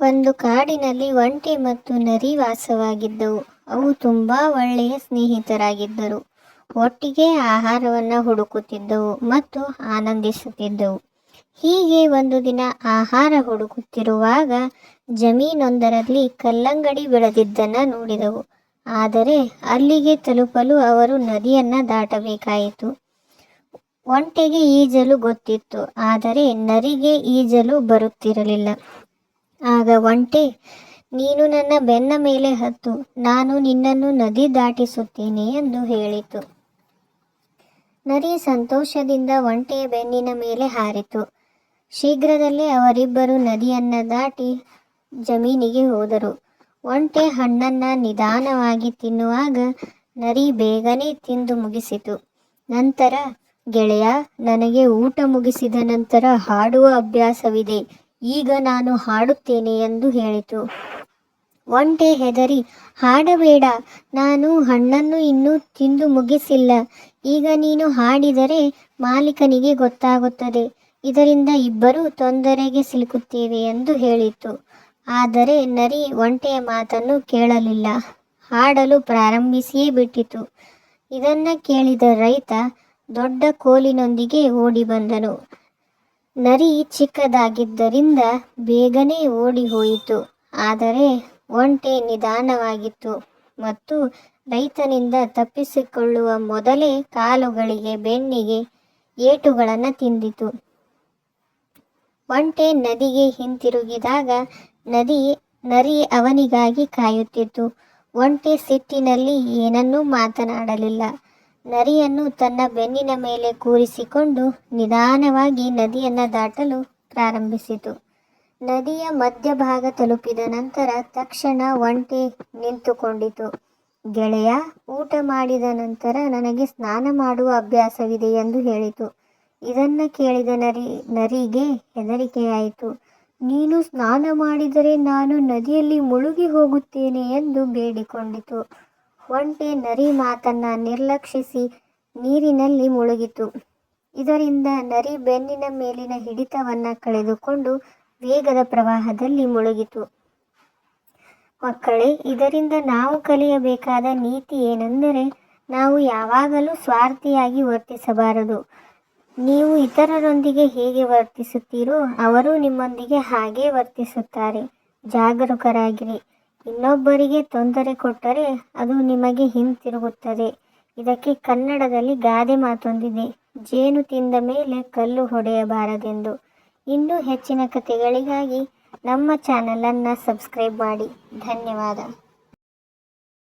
ಒಂದು ಕಾಡಿನಲ್ಲಿ ಒಂಟೆ ಮತ್ತು ನರಿ ವಾಸವಾಗಿದ್ದವು. ಅವು ತುಂಬ ಒಳ್ಳೆಯ ಸ್ನೇಹಿತರಾಗಿದ್ದರು. ಒಟ್ಟಿಗೆ ಆಹಾರವನ್ನು ಹುಡುಕುತ್ತಿದ್ದವು ಮತ್ತು ಆನಂದಿಸುತ್ತಿದ್ದವು. ಹೀಗೆ ಒಂದು ದಿನ ಆಹಾರ ಹುಡುಕುತ್ತಿರುವಾಗ ಜಮೀನೊಂದರಲ್ಲಿ ಕಲ್ಲಂಗಡಿ ಬೆಳೆದಿದ್ದನ್ನು ನೋಡಿದವು. ಆದರೆ ಅಲ್ಲಿಗೆ ತಲುಪಲು ಅವರು ನದಿಯನ್ನು ದಾಟಬೇಕಾಯಿತು. ಒಂಟೆಗೆ ಈಜಲು ಗೊತ್ತಿತ್ತು, ಆದರೆ ನರಿಗೆ ಈಜಲು ಬರುತ್ತಿರಲಿಲ್ಲ. ಆಗ ಒಂಟೆ, ನೀನು ನನ್ನ ಬೆನ್ನ ಮೇಲೆ ಹತ್ತು, ನಾನು ನಿನ್ನನ್ನು ನದಿ ದಾಟಿಸುತ್ತೇನೆ ಎಂದು ಹೇಳಿತು. ನರಿ ಸಂತೋಷದಿಂದ ಒಂಟೆಯ ಬೆನ್ನಿನ ಮೇಲೆ ಹಾರಿತು. ಶೀಘ್ರದಲ್ಲೇ ಅವರಿಬ್ಬರು ನದಿಯನ್ನು ದಾಟಿ ಜಮೀನಿಗೆ ಹೋದರು. ಒಂಟೆ ಹಣ್ಣನ್ನು ನಿಧಾನವಾಗಿ ತಿನ್ನುವಾಗ ನರಿ ಬೇಗನೆ ತಿಂದು ಮುಗಿಸಿತು. ನಂತರ, ಗೆಳೆಯ, ನನಗೆ ಊಟ ಮುಗಿಸಿದ ನಂತರ ಹಾಡುವ ಅಭ್ಯಾಸವಿದೆ ಈಗ ನಾನು ಹಾಡುತ್ತೇನೆ ಎಂದು ಹೇಳಿತು. ಒಂಟೆ ಹೆದರಿ, ಹಾಡಬೇಡ, ನಾನು ಹಣ್ಣನ್ನು ಇನ್ನೂ ತಿಂದು ಮುಗಿಸಿಲ್ಲ. ಈಗ ನೀನು ಹಾಡಿದರೆ ಮಾಲೀಕನಿಗೆ ಗೊತ್ತಾಗುತ್ತದೆ. ಇದರಿಂದ ಇಬ್ಬರೂ ತೊಂದರೆಗೆ ಸಿಲುಕುತ್ತೇವೆ ಎಂದು ಹೇಳಿತು. ಆದರೆ ನರಿ ಒಂಟೆಯ ಮಾತನ್ನು ಕೇಳಲಿಲ್ಲ. ಹಾಡಲು ಪ್ರಾರಂಭಿಸಿಯೇ ಬಿಟ್ಟಿತು. ಇದನ್ನು ಕೇಳಿದ ರೈತ ದೊಡ್ಡ ಕೋಲಿನೊಂದಿಗೆ ಓಡಿ ಬಂದನು. ನರಿ ಚಿಕ್ಕದಾಗಿದ್ದರಿಂದ ಬೇಗನೆ ಓಡಿ ಹೋಯಿತು. ಆದರೆ ಒಂಟೆ ನಿಧಾನವಾಗಿತ್ತು ಮತ್ತು ರೈತನಿಂದ ತಪ್ಪಿಸಿಕೊಳ್ಳುವ ಮೊದಲೇ ಕಾಲುಗಳಿಗೆ ಬೆನ್ನಿಗೆ ಏಟುಗಳನ್ನು ತಿಂದಿತು. ಒಂಟೆ ನದಿಗೆ ಹಿಂತಿರುಗಿದಾಗ ನದಿ ನರಿ ಅವನಿಗಾಗಿ ಕಾಯುತ್ತಿತ್ತು. ಒಂಟೆ ಸಿಟ್ಟಿನಲ್ಲಿ ಏನನ್ನೂ ಮಾತನಾಡಲಿಲ್ಲ. ನರಿಯನ್ನು ತನ್ನ ಬೆನ್ನಿನ ಮೇಲೆ ಕೂರಿಸಿಕೊಂಡು ನಿಧಾನವಾಗಿ ನದಿಯನ್ನು ದಾಟಲು ಪ್ರಾರಂಭಿಸಿತು. ನದಿಯ ಮಧ್ಯಭಾಗ ತಲುಪಿದ ನಂತರ ತಕ್ಷಣ ಒಂಟೆ ನಿಂತುಕೊಂಡಿತು. ಗೆಳೆಯ, ಊಟ ಮಾಡಿದ ನಂತರ ನನಗೆ ಸ್ನಾನ ಮಾಡುವ ಅಭ್ಯಾಸವಿದೆ ಎಂದು ಹೇಳಿತು. ಇದನ್ನು ಕೇಳಿದ ನರಿ, ನರಿಗೆ ಹೆದರಿಕೆಯಾಯಿತು. ನೀನು ಸ್ನಾನ ಮಾಡಿದರೆ ನಾನು ನದಿಯಲ್ಲಿ ಮುಳುಗಿ ಹೋಗುತ್ತೇನೆ ಎಂದು ಬೇಡಿಕೊಂಡಿತು. ಒಂಟೆ ನರಿ ಮಾತನ್ನು ನಿರ್ಲಕ್ಷಿಸಿ ನೀರಿನಲ್ಲಿ ಮುಳುಗಿತು. ಇದರಿಂದ ನರಿ ಬೆನ್ನಿನ ಮೇಲಿನ ಹಿಡಿತವನ್ನು ಕಳೆದುಕೊಂಡು ವೇಗದ ಪ್ರವಾಹದಲ್ಲಿ ಮುಳುಗಿತು. ಮಕ್ಕಳೇ, ಇದರಿಂದ ನಾವು ಕಲಿಯಬೇಕಾದ ನೀತಿ ಏನೆಂದರೆ ನಾವು ಯಾವಾಗಲೂ ಸ್ವಾರ್ಥಿಯಾಗಿ ವರ್ತಿಸಬಾರದು. ನೀವು ಇತರರೊಂದಿಗೆ ಹೇಗೆ ವರ್ತಿಸುತ್ತೀರೋ ಅವರು ನಿಮ್ಮೊಂದಿಗೆ ಹಾಗೇ ವರ್ತಿಸುತ್ತಾರೆ. ಜಾಗರೂಕರಾಗಿರಿ. ಇನ್ನೊಬ್ಬರಿಗೆ ತೊಂದರೆ ಕೊಟ್ಟರೆ ಅದು ನಿಮಗೆ ಹಿಂತಿರುಗುತ್ತದೆ. ಇದಕ್ಕೆ ಕನ್ನಡದಲ್ಲಿ ಗಾದೆ ಮಾತೊಂದಿದೆ. ಜೇನು ತಿಂದ ಮೇಲೆ ಕಲ್ಲು ಹೊಡೆಯಬಾರದೆಂದು. ಇನ್ನೂ ಹೆಚ್ಚಿನ ಕಥೆಗಳಿಗಾಗಿ ನಮ್ಮ ಚಾನಲನ್ನು ಸಬ್ಸ್ಕ್ರೈಬ್ ಮಾಡಿ. ಧನ್ಯವಾದ.